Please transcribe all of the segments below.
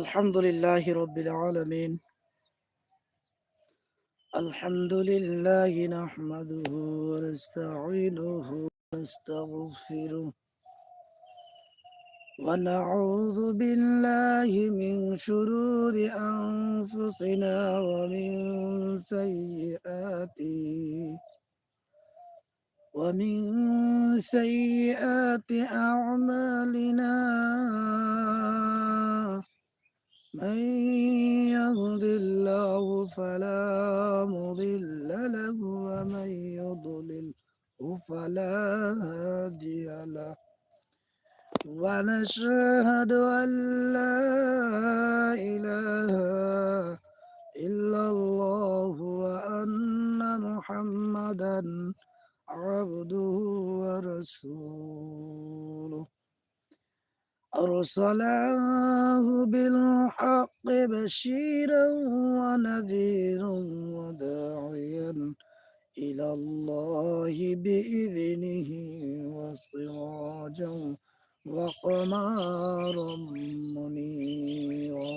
الحمد لله رب العالمين. الحمد لله نحمده ونستعينه ونستغفره. ونعوذ بالله من شرور أنفسنا ومن سيئات ومن سيئات أعمالنا. من يهد الله فلا مضل له ومن يضلل فلا هادي له. ونشهد أن لا إله إلا الله وأن محمدا عبده ورسوله. أرسله بالحق بشيرا ونذيرا وداعيا إلى الله بإذنه وسراجا وقمارا منيرا.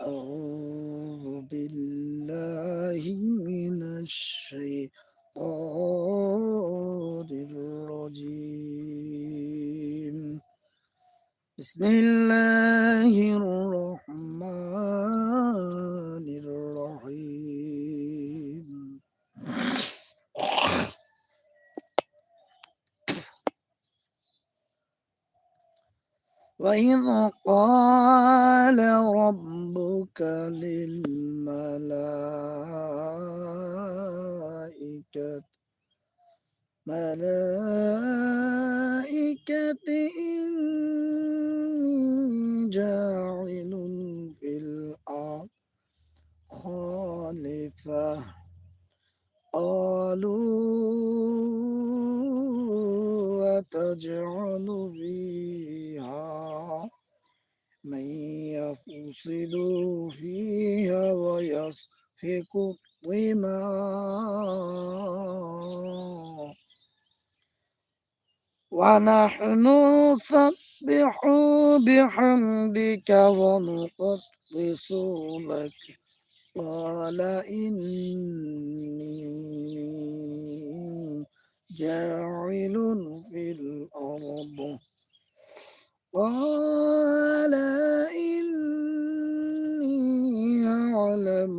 أعوذ بالله من الشيطان الرجيم. بسم الله الرحمن الرحيم. وإذ قال ربك للملائكة ملائكة إني جاعل في الأرض خالفة. قالوا وتجعل فيها من يفسد فيها ويسفك الدماء ونحن نسبح بحمدك ونقدس لك. قال إني جاعل في الأرض. قال إني أعلم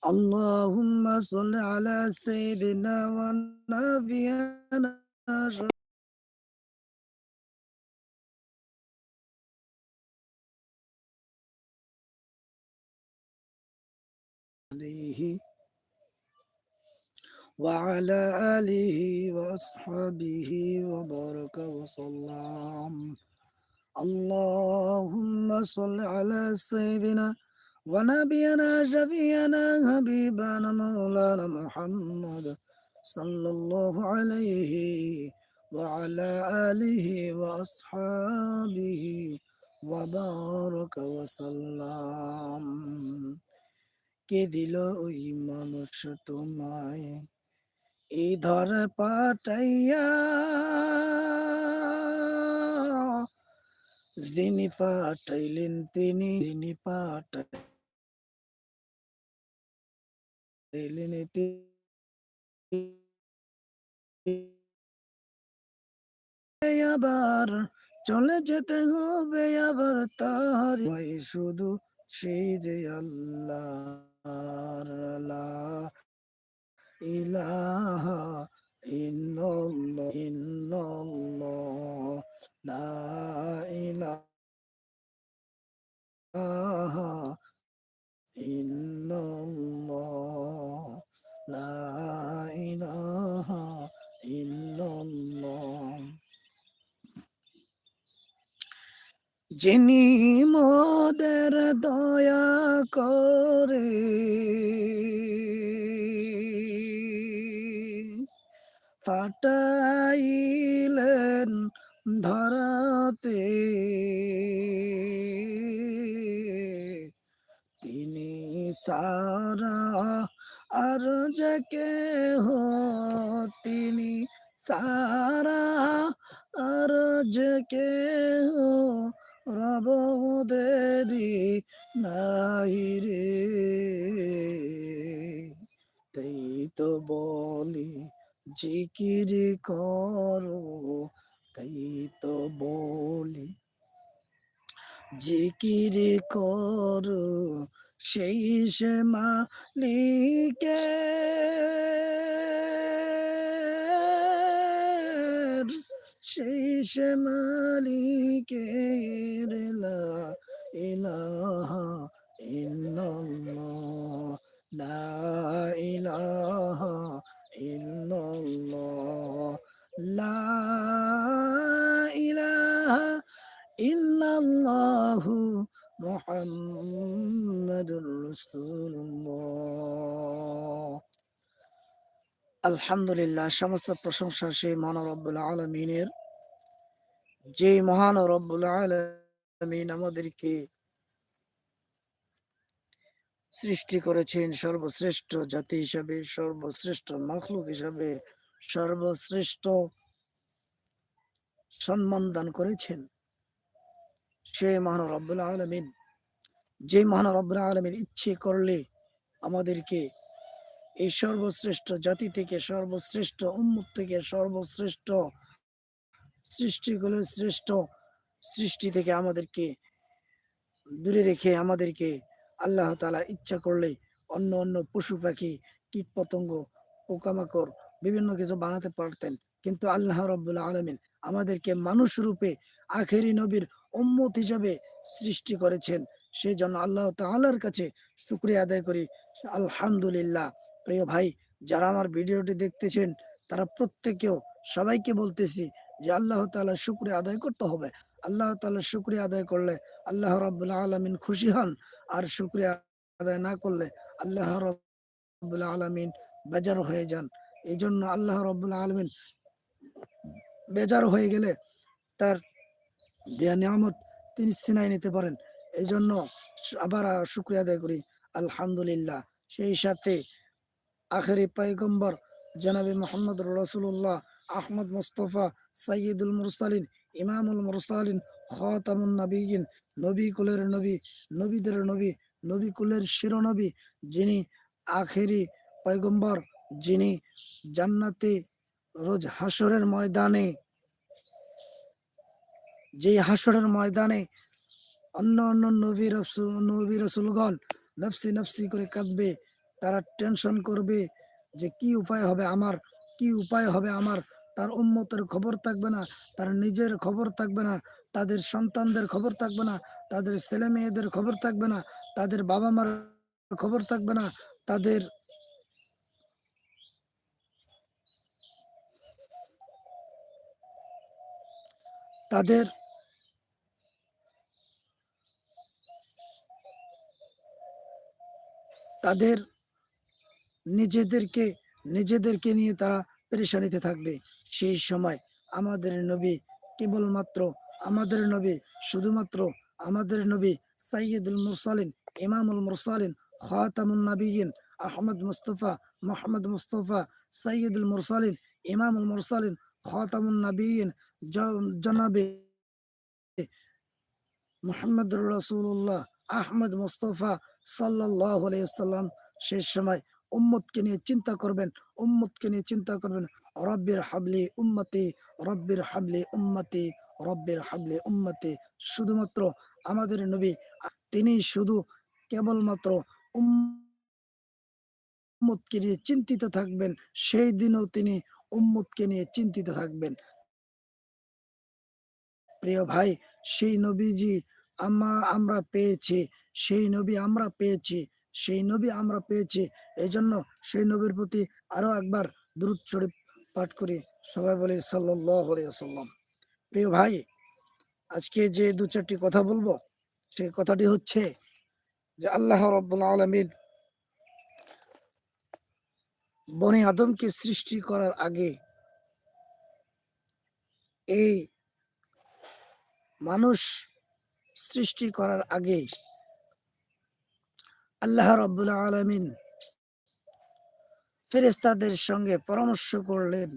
اللهم صل على سيدنا ونبينا. عليه وعلى آله وأصحابه وبارك وسلم. اللهم صل على سيدنا ونبينا شفينا حبيبنا مولانا محمد صلى الله عليه وعلى آله وأصحابه وبارك وسلم কে দিল ওই মানুষ তোমায় এই ধর পাঠাইয়া যিনি পাঠাইলেন তিনি যিনি পাঠাইলেন আবার চলে যেতে হবে আবার তার শুধু সেই যে আল্লাহ ইলাহা ইল্লাল্লাহ লা লা যিনি মোদের দয়া করে ফাটাইলেন ধরাতে। সারা আর যে কেহ তিনি সারা আর যে কেহ রব দেরি নাই রে। তাই তো বলি, জিকির করো, তাই তো বলি, জিকির করো সেই সে মালিকে সেই সে মালিকের ইলাহা ইল্লাল্লাহ লা আলহামদুলিল্লাহ, সমস্ত প্রশংসা সেই মহান আলমিনের। যে মহান রব্বুল আলমিন আমাদেরকে সৃষ্টি করেছেন সর্বশ্রেষ্ঠ জাতি হিসাবে, সর্বশ্রেষ্ঠ মখলুক হিসাবে, সর্বশ্রেষ্ঠ সম্মান দান করেছেন সে মহান রব্বুল আলমিন। যে মহান রব্বুল আলমিন ইচ্ছে করলে আমাদেরকে এই সর্বশ্রেষ্ঠ জাতি থেকে সর্বশ্রেষ্ঠ উন্মুখ থেকে সর্বশ্রেষ্ঠ সৃষ্টিগুলোর শ্রেষ্ঠ সৃষ্টি থেকে আমাদেরকে দূরে রেখে আমাদেরকে আল্লাহ তালা ইচ্ছা করলে অন্য অন্য পশু পাখি কীট পতঙ্গ পোকামাকড়, বিভিন্ন কিছু বানাতে পারতেন। কিন্তু আল্লাহ রব্বুল্লাহ আলমিন আমাদেরকে মানুষ রূপে আখেরি নবীর উম্মত হিসাবে সৃষ্টি করেছেন। সেই জন্য আল্লাহ তালার কাছে শুক্রিয়া আদায় করি। আলহামদুলিল্লাহ। প্রিয় ভাই, যারা আমার ভিডিওটি দেখতেছেন, তারা প্রত্যেকেও সবাইকে বলতেছি যে আল্লাহ তালার শুক্রিয়া আদায় করতে হবে। আল্লাহ তালার শুক্রিয়া আদায় করলে আল্লাহ রব্বুল্লাহ আলমিন খুশি হন, আর শুক্রিয়া আদায় না করলে আল্লাহ রব্বুল্লাহ আলমিন বেজার হয়ে যান। এই জন্য আল্লাহ রব্বুল্লাহ আলমিন বেজার হয়ে গেলে তার দেয়া নিয়ামত তিনি সিনাই নিতে পারেন। এই জন্য আবার শুক্রিয়া আদায় করি। আলহামদুলিল্লাহ। সেই সাথে আখেরি পাইগম্বর জনাবি মোহাম্মদ রসুল্লাহ আহমদ মুস্তফা সৈয়দুল মুরসালিন, ইমামুল মুরসালিন, খতামুন নবীন নবী কুলের নবী, নবীদের নবী নবী কুলের শিরনবী যিনি আখেরি পয়গম্বর যিনি জান্নাতে রোজ হাসরের ময়দানে যে হাসরের ময়দানে অন্য অন্য নবী রসুল, নবী রসুলগণ নফসি নফসি করে কাঁদবে তারা টেনশন করবে যে কি উপায় হবে আমার, কি উপায় হবে আমার? তার উম্মতের খবর থাকবে না, তার নিজের খবর থাকবে না, তাদের সন্তানদের খবর থাকবে না, তাদের ছেলে মেয়েদের খবর থাকবে না, তাদের বাবা মার খবর থাকবে না, তাদের তাদের তাদের নিজেদেরকে নিজেদেরকে নিয়ে তারা পেরেশানিতে থাকবে। সেই সময় আমাদের নবী কেবলমাত্র আমাদের নবী, শুধুমাত্র আমাদের নবী সাইয়দুল মুরসালিন, ইমামুল মুরসালিন, খাতামুন নবীন আহমদ মুস্তফা, মোহাম্মদ মুস্তফা সৈয়দুল মুরসালিন, ইমামুল মুরসালিন, খাতামুন নবীন জনাবে মোহাম্মদ রসুল্লাহ আহমদ মুস্তফা সাল্লাহ আলাইসাল্লাম শেষ সময় উম্মতকে নিয়ে চিন্তা করবেন, উম্মতকে নিয়ে চিন্তা করবেন। রব্বির হাবলি উম্মতি, রব্বির হাবলি উম্মতি, রব্বির হাবলি উম্মতি। শুধুমাত্র আমাদের নবী, তিনি শুধু কেবলমাত্র উম্মতকে নিয়ে চিন্তিত থাকবেন, সেই দিনও তিনি উম্মতকে নিয়ে চিন্তিত থাকবেন। প্রিয় ভাই, সেই নবীজি আমরা পেয়েছি, সেই নবী আমরা পেয়েছি। সেই নবী আমরা পেয়েছি। এই জন্য সেই নবীর প্রতি আরও একবার দূরত শরীফ পাঠ করি। সবাই বলি সাল্লাম প্রিয় ভাই, আজকে যে দু চারটি কথা বলব, সেই কথাটি হচ্ছে যে আল্লাহ রব্বুল আলমিন বনি আদমকে সৃষ্টি করার আগে এই মানুষ সৃষ্টি করার আগে আল্লাহ রব্বুল আলমিন ফেরেস্তাদের সঙ্গে পরামর্শ করলেন।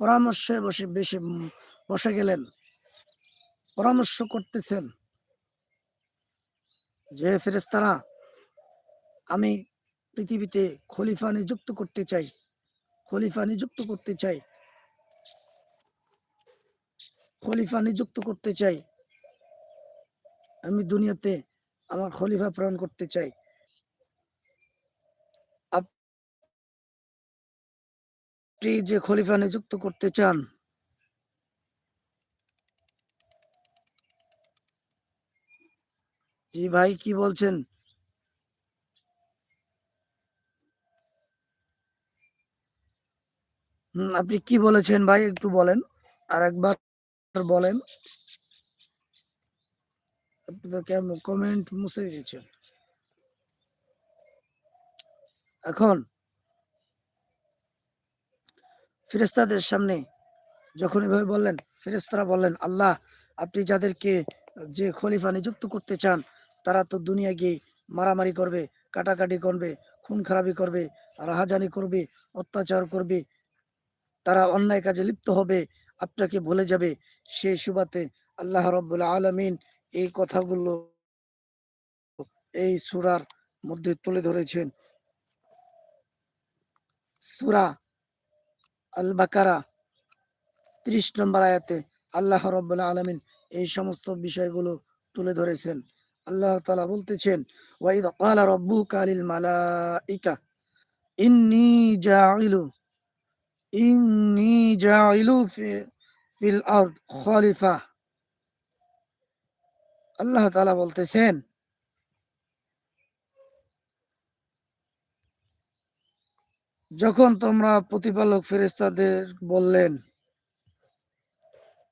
পরামর্শে বসে বেশি বসে গেলেন। পরামর্শ করতেছেন যে ফেরেস্তারা আমি পৃথিবীতে খলিফা নিযুক্ত করতে চাই। খলিফা নিযুক্ত করতে চাই। খলিফা নিযুক্ত করতে চাই। আমি দুনিয়াতে আমার খলিফা প্রেরণ করতে চাই আপনি যে খলিফা নিযুক্ত করতে চান, জি ভাই, কি বলছেন? আপনি কি বলেছেন ভাই, একটু বলেন আর একবার বলেন। আপনি তো কেমন কমেন্ট মুছে দিয়েছেন। এখন ফেরেস্তাদের সামনে যখন এভাবে বললেন ফেরেস্তারা বললেন, আল্লাহ, আপনি যাদেরকে যে খলিফা নিযুক্ত করতে চান, তারা তো দুনিয়া গিয়ে মারামারি করবে, কাটাকাটি করবে, খুন খারাপি করবে, রাহাজানি করবে, অত্যাচার করবে, তারা অন্যায় কাজে লিপ্ত হবে, আপনাকে ভুলে যাবে। সেই সুবাতে আল্লাহ রব্বুল্লা আলমিন এই কথাগুলো এই সুরার মধ্যে তুলে ধরেছেন। সুরা আল বাকারা ত্রিশ নম্বর আয়াতে আল্লাহ রব্বুল্লা আলমিন এই সমস্ত বিষয়গুলো তুলে ধরেছেন। আল্লাহ তালা বলতেছেন ওয়াইদ কালা রব্বু কালিল মালাইকা ইন্নি জাইলু ইন্নি জাইলু ফিল আরদ খলিফা। আল্লাহ তালা বলতেছেন যখন তোমরা প্রতিপালক ফেরেস্তাদের বললেন,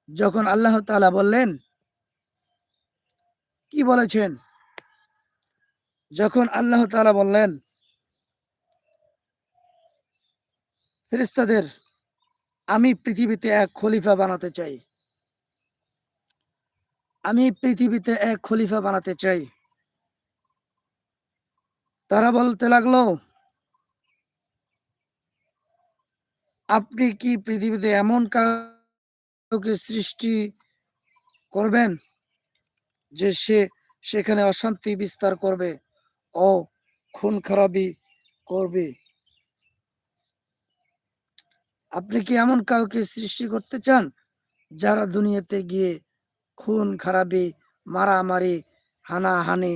যখন আল্লাহ তালা বললেন, কি বলেছেন? যখন আল্লাহ তালা বললেন ফেরিস্তাদের আমি পৃথিবীতে এক খলিফা বানাতে চাই। আমি পৃথিবীতে এক খলিফা বানাতে চাই। তারা বলতে লাগল আপনি কি পৃথিবীতে এমন কাউকে সৃষ্টি করবেন যে সে সেখানে অশান্তি বিস্তার করবে ও খুন খারাপি করবে? আপনি কি এমন কাউকে সৃষ্টি করতে চান যারা দুনিয়াতে গিয়ে খুন খারাপি মারামারি, হানাহানি,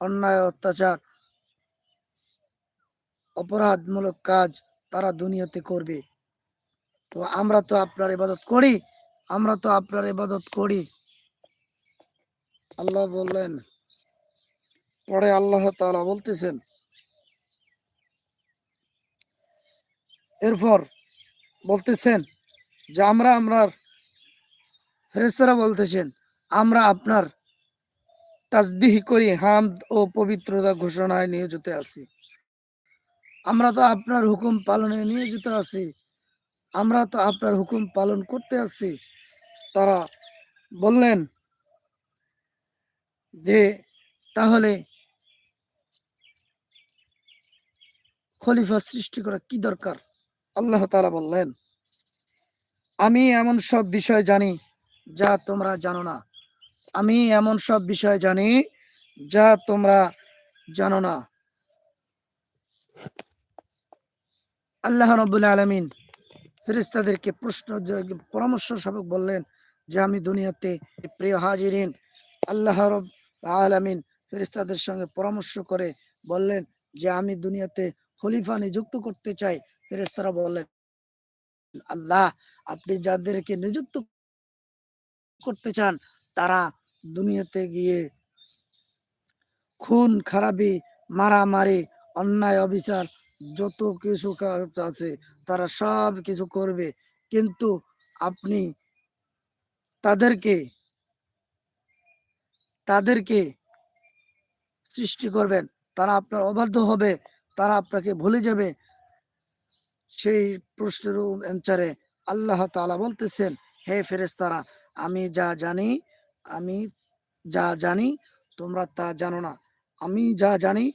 অন্যায়, অত্যাচার, অপরাধমূলক কাজ তারা দুনিয়াতে করবে? তো আমরা তো আপনার ইবাদত করি, আমরা তো আপনার ইবাদত করি। আল্লাহ বললেন, পরে আল্লাহ তালা বলতেছেন, এরপর বলতেছেন যে আমরা আমরার ফেরেস্তারা বলতেছেন, আমরা আপনার তাজবিহ করি, হামদ ও পবিত্রতা ঘোষণায় নিয়োজিত আছি। আমরা তো আপনার হুকুম পালনে নিয়োজিত আছি। আমরা তো আপনার হুকুম পালন করতে আছি তারা বললেন, যে তাহলে খলিফা সৃষ্টি করা কি দরকার? আল্লাহ তালা বললেন, আমি এমন সব বিষয় জানি যা তোমরা জানো না। আমি এমন সব বিষয় জানি যা তোমরা জানো না। আল্লাহ রবুল্লা আলমিন ফেরিস্তাদেরকে প্রশ্ন পরামর্শ সবক বললেন যে, আমি দুনিয়াতে প্রিয় হাজিরিন, আল্লাহ রব আলমিন ফেরিস্তাদের সঙ্গে পরামর্শ করে বললেন যে, আমি দুনিয়াতে খলিফা নিযুক্ত করতে চাই। ফেরেস্তারা বললেন, আল্লাহ, আপনি যাদেরকে নিযুক্ত করতে চান, তারা দুনিয়াতে গিয়ে খুন, খারাপি, মারামারি, অন্যায়, অবিচার যত কিছু কাজ আছে, তারা সব কিছু করবে। কিন্তু আপনি তাদেরকে তাদেরকে সৃষ্টি করবেন। তারা আপনার অবাধ্য হবে, তারা আপনাকে ভুলে যাবে। সেই প্রশ্নের অ্যান্সারে আল্লাহ তাআলা বলতেছেন, হে ফেরেশতারা, আমি যা জানি, আমি যা জানি, তোমরা তা জানো না। আমি যা জানি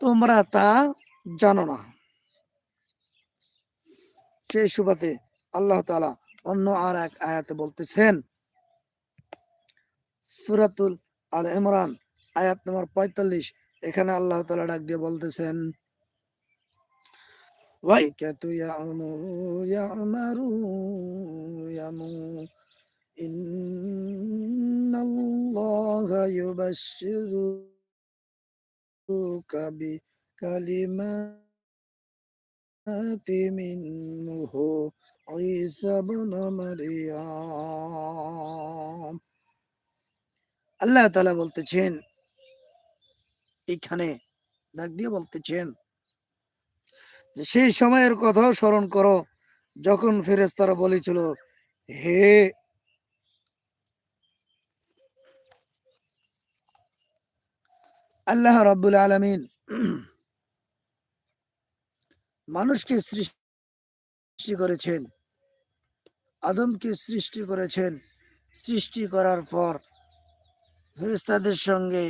তোমরা তা জানো না। সেই সুবাদে আল্লাহ তাআলা অন্য আর এক আয়াতে বলতেছেন, সুরাতুল আল ইমরান, আয়াত নম্বর পঁয়তাল্লিশ। এখানে আল্লাহ তালা ডাক দিয়ে বলতেছেন ওয়াইকাতু ইয়ামুরু ইউবাশশিরুকা বিকালিমাতি মিনহু ঈসা ইবনে মারইয়াম আল্লাহ তাআলা বলতেছেন এখানে ডাক দিয়ে বলতেছেন যে, সেই সময়ের কথাও স্মরণ করো, যখন ফেরেশতারা বলেছিল, হে আল্লাহ রাব্বুল আলামিন মানুষকে সৃষ্টি করেছেন, আদমকে সৃষ্টি করেছেন। সৃষ্টি করার পর, ফেরেশতাদের সঙ্গে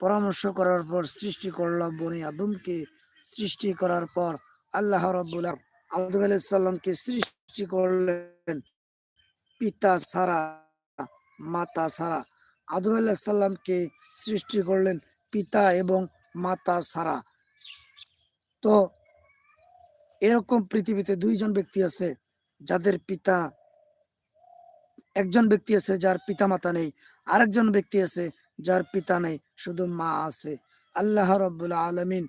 পরামর্শ করার পর, সৃষ্টি করলাম বনি আদমকে সৃষ্টি করার পর আল্লাহ রাব্বুল আদম আলাইহিস সালামকে সৃষ্টি করলেন পিতা সারা, মাতা ছাড়া আদম আলাইহিস সালামকে সৃষ্টি করলেন পিতা এবং মাতা ছাড়া। তো এরকম পৃথিবীতে দুইজন ব্যক্তি আছে, যাদের পিতা, একজন ব্যক্তি আছে যার পিতা মাতা নেই, আরেকজন ব্যক্তি আছে যার পিতা নেই, শুধু মা আছে। আল্লাহ রব্বুল আলমিন